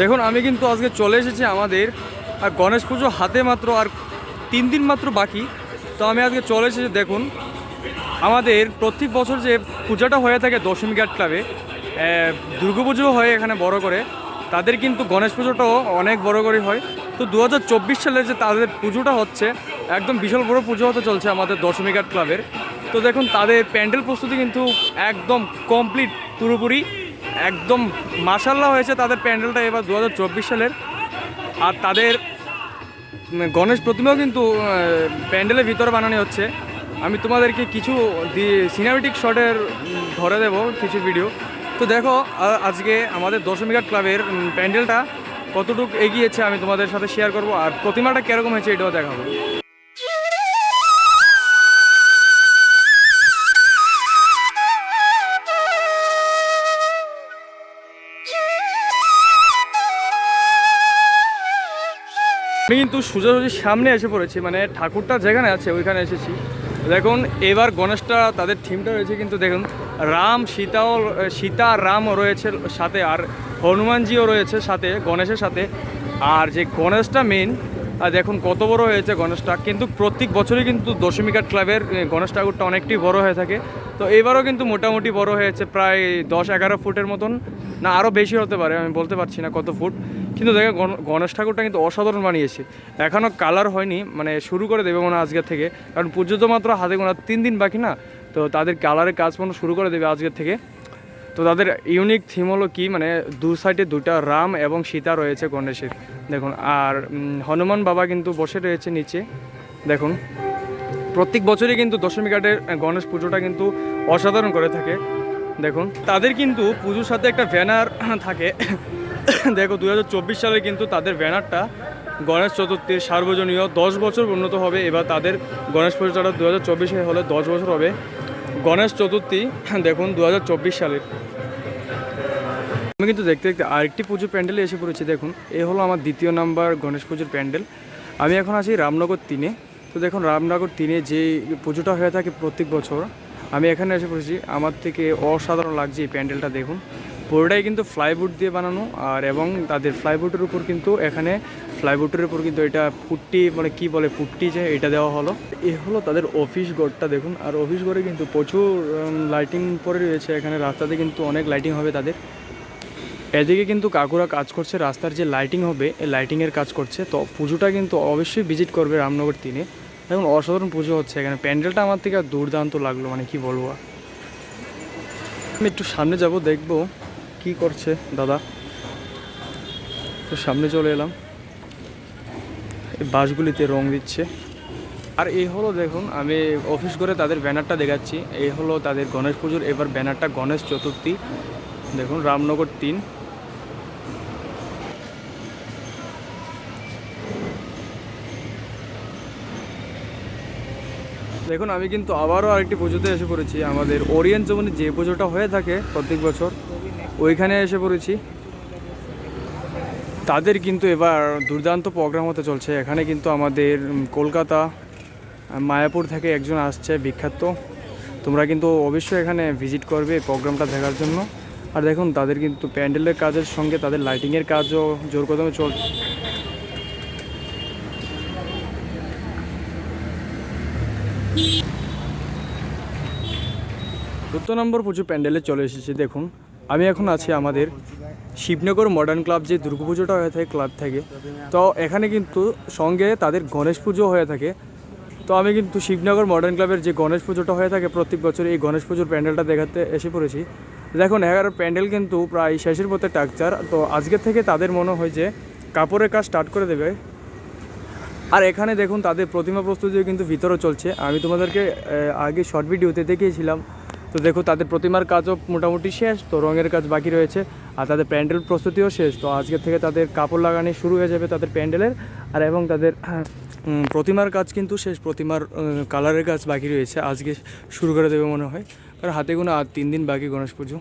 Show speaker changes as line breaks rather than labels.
দেখুন, আমি কিন্তু আজকে চলে এসেছি আমাদের, আর গণেশ পুজো হাতে মাত্র আর তিন দিন মাত্র বাকি, তো আমি আজকে চলে এসেছি, দেখুন, আমাদের প্রত্যেক বছর যে পূজাটা হয়ে থাকে দশমী ঘাট ক্লাবে দুর্গা পুজো হয় এখানে বড় করে, তাদের কিন্তু গণেশ পুজোটাও অনেক বড় করে হয়। তো দু হাজার চব্বিশ সালে যে তাদের পুজোটা হচ্ছে, একদম বিশাল বড় পুজো হতে চলছে আমাদের দশমী ঘাট ক্লাবের তো দেখুন, তাদের প্যান্ডেল প্রস্তুতি কিন্তু একদম কমপ্লিট পুরোপুরি। একদম মাসাল্লাহ হয়েছে তাদের প্যান্ডেলটা এবার দু হাজার চব্বিশ সালের। আর তাদের গণেশ প্রতিমাও কিন্তু প্যান্ডেলের ভিতরে বানানো হচ্ছে। আমি তোমাদেরকে কিছু সিনেমেটিক শটের ধরে দেব কিছু ভিডিও তো দেখো আজকে আমাদের দশমিঘাট ক্লাবের প্যান্ডেলটা কতটুকু এগিয়েছে আমি তোমাদের সাথে শেয়ার করব। আর প্রতিমাটা কীরকম হয়েছে এটাও দেখাবো। আমি কিন্তু সোজাসুজি সামনে এসে পড়েছি মানে ঠাকুরটা যেখানে আছে ওইখানে এসেছি। দেখুন, এবার গণেশটা, তাদের থিমটা রয়েছে কিন্তু দেখুন, রাম সীতাও, সীতা আর রামও রয়েছে সাথে, আর হনুমানজিও রয়েছে সাথে, গণেশের সাথে। আর যে গণেশটা মেন আর দেখুন কত বড় হয়েছে গণেশটা, কিন্তু প্রত্যেক বছরই কিন্তু দশমিকার ক্লাবের গণেশ ঠাকুরটা অনেকটাই বড় হয়ে থাকে। তো এবারও কিন্তু মোটামুটি বড় হয়েছে, প্রায় দশ এগারো ফুটের মতন, না আরও বেশি হতে পারে, আমি বলতে পারছি না কত ফুট। কিন্তু দেখো গণ- গণেশ ঠাকুরটা কিন্তু অসাধারণ বানিয়েছে। এখনও কালার হয়নি মানে শুরু করে দেবে মনে আজকের থেকে। কারণ পুজো তো মাত্র হাতে গোনা, তিন দিন বাকি না? তো তাদের কালারের কাজ মনে শুরু করে দেবে আজকের থেকে। তো তাদের ইউনিক থিম হলো কি মানে দু সাইডে দুটা রাম এবং সীতা রয়েছে গণেশের। দেখুন, আর হনুমান বাবা কিন্তু বসে রয়েছে নিচে। দেখুন, প্রত্যেক বছরই কিন্তু দশমী ঘাটের গণেশ পুজোটা কিন্তু অসাধারণ করে থাকে। দেখুন, তাদের কিন্তু পুজোর সাথে একটা ব্যানার থাকে। দেখো দু হাজার চব্বিশ সালে কিন্তু তাদের ব্যানারটা গণেশ চতুর্থীর সার্বজনীয় দশ বছর উন্নত হবে। এবার তাদের গণেশ পুজোটা দু হাজার চব্বিশে হলে দশ বছর হবে। গণেশ চতুর্থী, দেখুন দু হাজার চব্বিশ সালের। আমি কিন্তু দেখতে দেখতে আরেকটি পুজোর প্যান্ডেলে এসে পড়েছি, দেখুন। এ হলো আমার দ্বিতীয় নাম্বার গণেশ পুজোর প্যান্ডেল। আমি এখন আছি রামনগর তিনে। তো দেখুন, রামনগর তিনে যে পুজোটা হয়ে থাকে প্রত্যেক বছর, আমি এখানে এসে পড়েছি। আমার থেকে অসাধারণ লাগছে এই প্যান্ডেলটা, দেখুন। পুরোটাই কিন্তু ফ্লাইউড দিয়ে বানানো, আর এবং তাদের ফ্লাইউডের উপর কিন্তু এখানে ফ্লাইউডের উপর কিন্তু এটা পুট্টি মানে কি বলে পুট্টি যে এটা দেওয়া হলো। এ হলো তাদের অফিস ঘরটা দেখুন, আর অফিস ঘরে কিন্তু প্রচুর লাইটিং পরে রয়েছে, এখানে রাস্তাতে কিন্তু অনেক লাইটিং হবে তাদের। এদিকে কিন্তু কাকুরা কাজ করছে, রাস্তার যে লাইটিং হবে এই লাইটিংয়ের কাজ করছে, তো পুজোটা কিন্তু অবশ্যই ভিজিট করবে রামনগর তিনে। এখন অসাধারণ পুজো হচ্ছে এখানে। প্যান্ডেলটা আমার থেকে দুর্দান্ত লাগল মানে কি বলব। আমি একটু সামনে যাব, দেখব। কি করছে দাদা? তো সামনে চলে এলাম। এই বাসগুলিতে রং দিচ্ছে। আর এই হলো দেখুন, আমি অফিস করে তাদের ব্যানারটা দেখাচ্ছি। এই হলো তাদের গণেশ পুজোর, এবার ব্যানারটা গণেশ চতুর্থী। দেখুন, রামনগর তিন। দেখুন, আমি কিন্তু আবারও আরেকটি পুজোতে এসে পড়েছি। আমাদের ওরিয়েন্ট জমিনে যে পুজোটা হয়ে থাকে প্রত্যেক বছর ওইখানে এসে পড়েছি। তাদের কিন্তু এবার দুর্দান্ত প্রোগ্রাম হতে চলছে। এখানে কিন্তু আমাদের কলকাতা মায়াপুর থেকে একজন আসছে, বিখ্যাত। তোমরা কিন্তু অবশ্যই এখানে ভিজিট করবে প্রোগ্রামটা দেখার জন্য। আর দেখুন, তাদের কিন্তু প্যান্ডেলের কাজের সঙ্গে তাদের লাইটিংয়ের কাজও জোর কদমে চল চোদ্দ নম্বর পুজো প্যান্ডেলে চলে এসেছি, দেখুন। আমি এখন আছি আমাদের শিবনগর মডার্ন ক্লাব যে দুর্গাপুজোটা হয়ে থাকে ক্লাব থেকে। তো এখানে কিন্তু সঙ্গে তাদের গণেশ পুজো হয়ে থাকে। তো আমি কিন্তু শিবনগর মডার্ন ক্লাবের যে গণেশ পুজোটা হয়ে থাকে প্রত্যেক বছর, এই গণেশ পুজোর প্যান্ডেলটা দেখাতে এসে পড়েছি। দেখুন এগারো প্যান্ডেল কিন্তু প্রায় শেষের পথে টাকচার। তো আজকে থেকে তাদের মনে হয় যে কাপড়ের কাজ স্টার্ট করে দেবে। আর এখানে দেখুন, তাদের প্রতিমা প্রস্তুতিও কিন্তু ভিতরে চলছে। আমি তোমাদেরকে আগে শর্ট ভিডিওতে দেখিয়েছিলাম। তো দেখো, তাদের প্রতিমার কাজও মোটামুটি শেষ, তো রঙের কাজ বাকি রয়েছে, আর তাদের প্যান্ডেল প্রস্তুতিও শেষ। তো আজকে থেকে তাদের কাপড় লাগানো শুরু হয়ে যাবে তাদের প্যান্ডেলের, আর এবং তাদের প্রতিমার কাজ কিন্তু শেষ, প্রতিমার কালারের কাজ বাকি রয়েছে। আজকে শুরু করে দেবে মনে হয়, কারণ হাতে গোনা আর তিন দিন বাকি গণেশ পুজো।